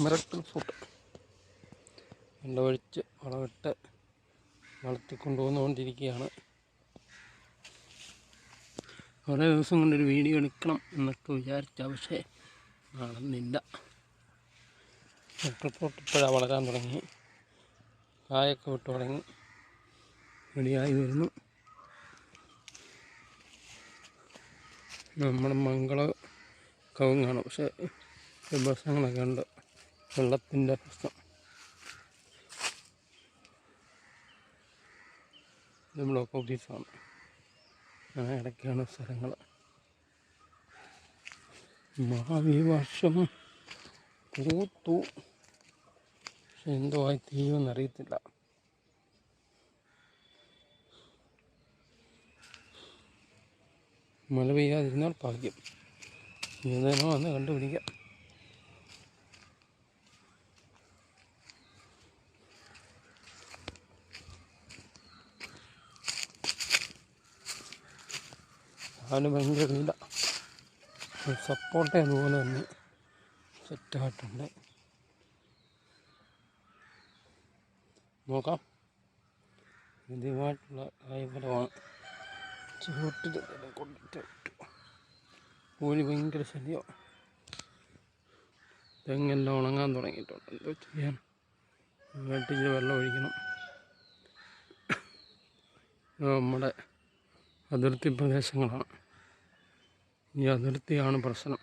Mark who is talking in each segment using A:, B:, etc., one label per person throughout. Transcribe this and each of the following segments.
A: Miracle food വെള്ളമൊഴിച്ച് വളമിട്ട് വളർത്തിക്കൊണ്ടുവന്നുകൊണ്ടിരിക്കുകയാണ്. കുറേ ദിവസം കൊണ്ടൊരു വീഡിയോ എടുക്കണം എന്നൊക്കെ വിചാരിച്ച പക്ഷേ നടന്നില്ല ഫ്രൂട്ട് ഇപ്പോഴാണ് വളരാൻ തുടങ്ങി. കായൊക്കെ വിട്ടു തുടങ്ങി. റെഡിയായി വരുന്നു. നമ്മുടെ മംഗള കവുങ്ങാണ്. പക്ഷേ പ്രശ്നങ്ങളൊക്കെ ഉണ്ട്. വെള്ളത്തിന്റെ പ്രശ്നം. ഇത് ബ്ലോക്ക് ഓഫീസാണ് അങ്ങനെ ഇടയ്ക്കാണ് സ്ഥലങ്ങൾ മാവി വർഷം പൂത്തു. പക്ഷെ എന്തോ ആയി തീരുമെന്നറിയത്തില്ല മഴ പെയ്യാതിരുന്നാൽ ഭാഗ്യം. ഏതാണോ വന്ന് കണ്ടുപിടിക്കാം. അവന് ഭയങ്കര വില സപ്പോർട്ട് അതുപോലെ തന്നെ സെറ്റായിട്ടുണ്ട് നോക്കാം. ഇതുമായിട്ടുള്ള കായ്ഫലമാണ് ചുവട്ടിൽ കൊണ്ടിട്ട് കോഴി ഭയങ്കര ശല്യമാണ് തെങ്ങെല്ലാം ഉണങ്ങാൻ തുടങ്ങിയിട്ടുണ്ട്. എന്തോ ചെയ്യാൻ. വെള്ളം ഒഴിക്കണം നമ്മുടെ അതിർത്തി പ്രദേശങ്ങളാണ്. ഈ അതിർത്തിയാണ് പ്രശ്നം.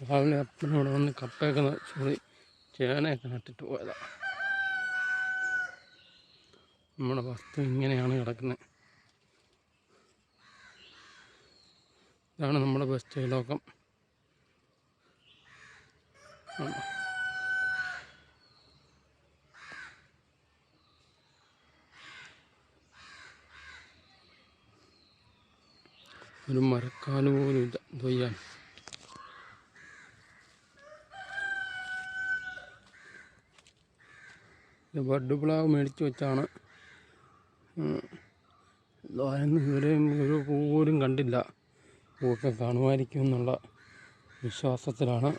A: രാവിലെ അപ്പനോട് വന്ന് കപ്പയൊക്കെ സോറി ചേനയൊക്കെ നട്ടിട്ട് പോയതാണ് നമ്മുടെ വസ്തു ഇങ്ങനെയാണ് കിടക്കുന്നത് ഇതാണ് നമ്മുടെ ബസ് ലോകം. ഒരു മരക്കാൽ പോലും ഇല്ല ഇത് ബഡ് പ്ലാവ് മേടിച്ച് വെച്ചാണ്. ഇതുവരെയും ഒരു പോലും കണ്ടില്ല. പൂക്കെ കാണുമായിരിക്കും എന്നുള്ള വിശ്വാസത്തിലാണ്.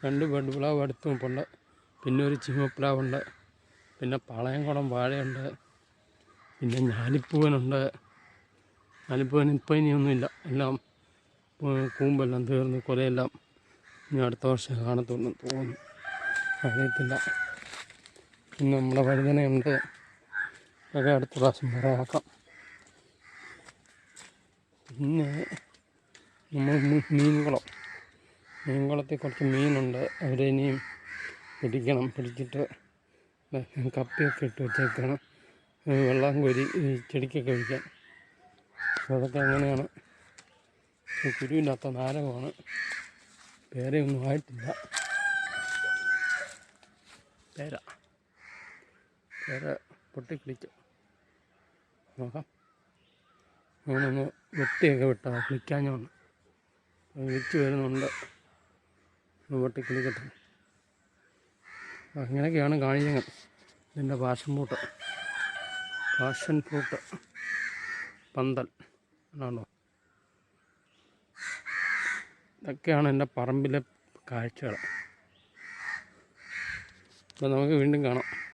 A: രണ്ട് ബഡ് പ്ലാവ് അടുത്ത് പിന്നെ ഒരു ചീമപ്ലാവുണ്ട് പിന്നെ പാളയംകുളം വാഴയുണ്ട്. പിന്നെ ഞാലിപ്പൂവനുണ്ട്. ഞാലിപ്പൂവൻ ഇപ്പം ഇനിയൊന്നുമില്ല. എല്ലാം കൂമ്പെല്ലാം തീർന്ന് കൊലയെല്ലാം ഇനി അടുത്ത വർഷം കാണത്തുള്ളൂ തോന്നുന്നു. അറിയത്തില്ല. പിന്നെ നമ്മുടെ വഴുതനയുണ്ട്. അതൊക്കെ അടുത്ത പ്രാവശ്യം പറയാക്കാം പിന്നെ നമ്മൾ മീനുകളോ മീൻകുളത്തിൽ കുറച്ച് മീനുണ്ട്. അവരെ ഇനിയും പിടിക്കണം. പിടിച്ചിട്ട് കപ്പിയൊക്കെ ഇട്ട് വെച്ചേക്കണം. വെള്ളം കോരി ചെടിക്കൊക്കെ ഒഴിക്കാൻ അതൊക്കെ അങ്ങനെയാണ്. കുരുവില്ലാത്ത നാരകമാണ്. പേരയൊന്നും ആയിട്ടില്ല. പേര. പേര പൊട്ടിക്കിളിക്കും നോക്കാം. അങ്ങനൊന്ന് വെട്ടിയൊക്കെ വിട്ടാൽ കിളിക്കാഞ്ഞോണ്ട് വിളിച്ചു വരുന്നുണ്ട്. വെട്ടിക്കിളിക്കട്ടെ അങ്ങനെയൊക്കെയാണ് കാണിക്കുന്നത് ഇതിന്റെ പാഷൻ ഫ്രൂട്ട് പാഷൻ ഫ്രൂട്ട് പന്തൽ. ആണോ? ഇതൊക്കെയാണ് എന്റെ പറമ്പിലെ കാഴ്ചകൾ. അപ്പോൾ നമുക്ക് വീണ്ടും കാണാം.